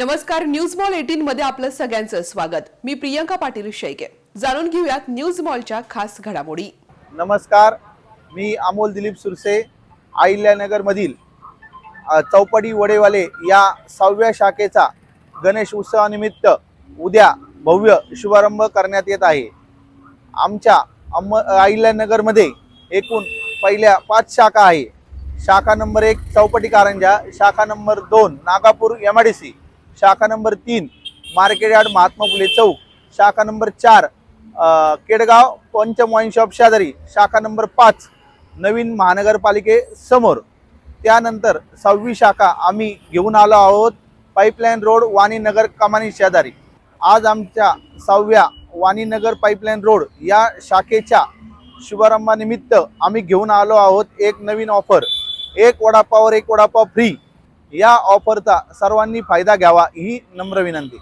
नमस्कार news mall eighteen मध्ये आपलं सगळ्यांचं स्वागत. मी प्रियंका पाटील शेळके. जाणून घेऊयात न्यूज मॉलच्या खास घडामोडी. नमस्कार मी अमोल दिलीप सुरसे अहिल्यानगरमधील अ, वडेवाले या सहाव्या शाखेचा गणेश उत्सवानिमित्त उद्या भव्य शुभारंभ करण्यात येत आहे. आमच्या अम अहिल्यानगरमध्ये एकूण पहिल्या पाच शाखा आहे. शाखा नंबर एक चौपटी कारंजा शाखा नंबर दोन Nagapur M I D C शाखा नंबर तीन मार्केट यार्ड महात्मा फुले चौक. शाखा नंबर चार केडगाव पंचम वाईन शॉप शेजारी? शाखा नंबर पाच नवीन महानगरपालिकेसमोर त्यानंतर सहावी शाखा आम्ही घेऊन आलो आहोत पाईपलाईन रोड वाणीनगर कमानी शेजारी. आज आमच्या सहाव्या वाणीनगर पाईपलाईन रोड या शाखेच्या शुभारंभानिमित्त आम्ही घेऊन आलो आहोत एक नवीन ऑफर एक वडापावर एक वडापाव फ्री या ऑफरचा सर्वांनी फायदा घ्यावा ही नम्र विनंती.